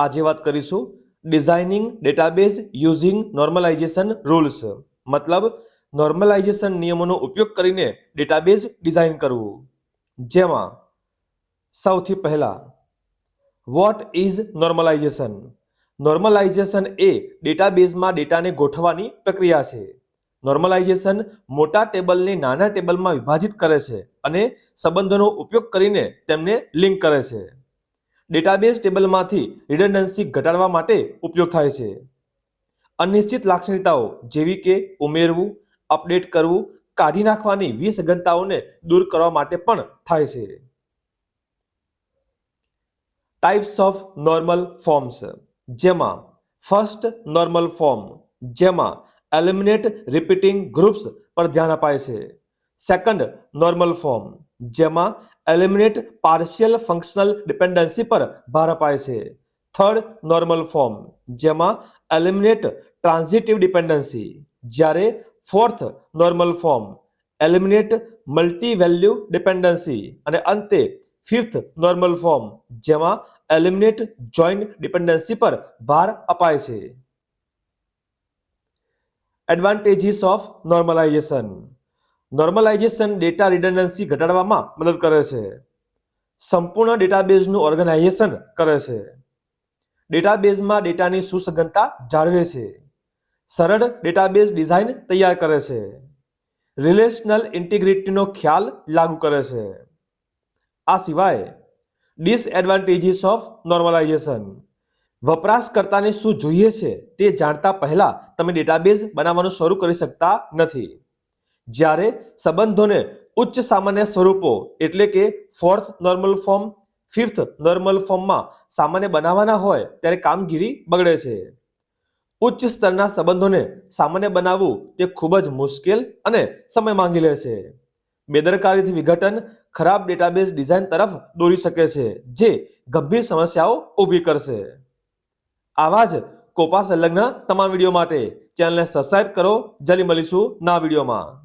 આજે વાત કરીશું designing database using normalization rules મતલબ નોર્મલાઇઝેશન નિયમોનો ઉપયોગ કરીને ડેટાબેઝ ડિઝાઇન કરવું. જેમાં સૌથી પહેલા વોટ ઇઝ નોર્મલાઇઝેશન નોર્મલાઇઝેશન એ ડેટાબેઝમાં ડેટાને ગોઠવવાની પ્રક્રિયા છે. નોર્મલાઇઝેશન મોટા ટેબલને નાના ટેબલમાં વિભાજિત કરે છે અને સંબંધોનો ઉપયોગ કરીને તેમને લિંક કરે છે. ડેટાબેઝ ટેબલમાંથી રિડન્ડન્સી ઘટાડવા માટે ઉપયોગ થાય છે. અનિશ્ચિત લાક્ષણિકતાઓ જેવી કે ઉમેરવું, અપડેટ કરવું, કાઢી નાખવાની વિસંગતતાઓને દૂર કરવા માટે પણ થાય છે. ટાઈપ્સ ઓફ નોર્મલ ફોર્મ્સ જેમાં ફર્સ્ટ નોર્મલ ફોર્મ જેમાં એલિમિનેટ રિપીટિંગ ગ્રુપ્સ પર ધ્યાન અપાય છે. સેકન્ડ નોર્મલ ફોર્મ જેમાં એલિમિનેટ પાર્શિયલ ફંક્શનલ ડિપેન્ડન્સી પર ભાર અપાય છે. થર્ડ નોર્મલ ફોર્મ જેમાં એલિમિનેટ ટ્રાન્ઝિટિવ ડિપેન્ડન્સી જ્યારે fourth normal form eliminate multi value dependency અને અંતે ફિફ્થ નોર્મલ ફોર્મ જેમાં એલિમિનેટ જોઈન્ટ ડિપેન્ડન્સી પર ભાર અપાય છે. Advantages of normalization normalization data redundancy ઘટાડવામાં મદદ કરે છે. સંપૂર્ણ ડેટાબેઝનું ઓર્ગેનાઇઝેશન કરે છે. ડેટાબેઝમાં ડેટાની સુસંગતતા જાળવે છે. સરળ ડેટાબેઝ ડિઝાઇન તૈયાર કરે છે. રિલેશનલ ઇન્ટિગ્રિટીનો ખ્યાલ લાગુ કરે છે. આ સિવાય ડિસએડવાન્ટેજીસ ઓફ નોર્મલાઇઝેશન વપરાશકર્તાને શું જોઈએ છે તે જાણતા પહેલા તમે ડેટાબેઝ બનાવવાનું શરૂ કરી શકતા નથી. જ્યારે સંબંધોને ઉચ્ચ સામાન્ય સ્વરૂપો એટલે કે fourth normal form fifth normal ફોર્મમાં સામાન્ય બનાવવાના હોય ત્યારે કામગીરી બગડે છે. ઉચ્ચ સ્તરના સંબંધોને સામાન્ય બનાવવું તે ખૂબ જ મુશ્કેલ અને સમય માંગી લે છે. બેદરકારીથી વિઘટન ખરાબ ડેટાબેઝ ડિઝાઇન તરફ દોરી શકે છે, જે ગંભીર સમસ્યાઓ ઊભી કરશે. આવા જ કોપા સંલગ્ન તમામ વીડિયો માટે ચેનલને સબસ્ક્રાઇબ કરો. જલ્દી મળીશું ના વિડીયોમાં.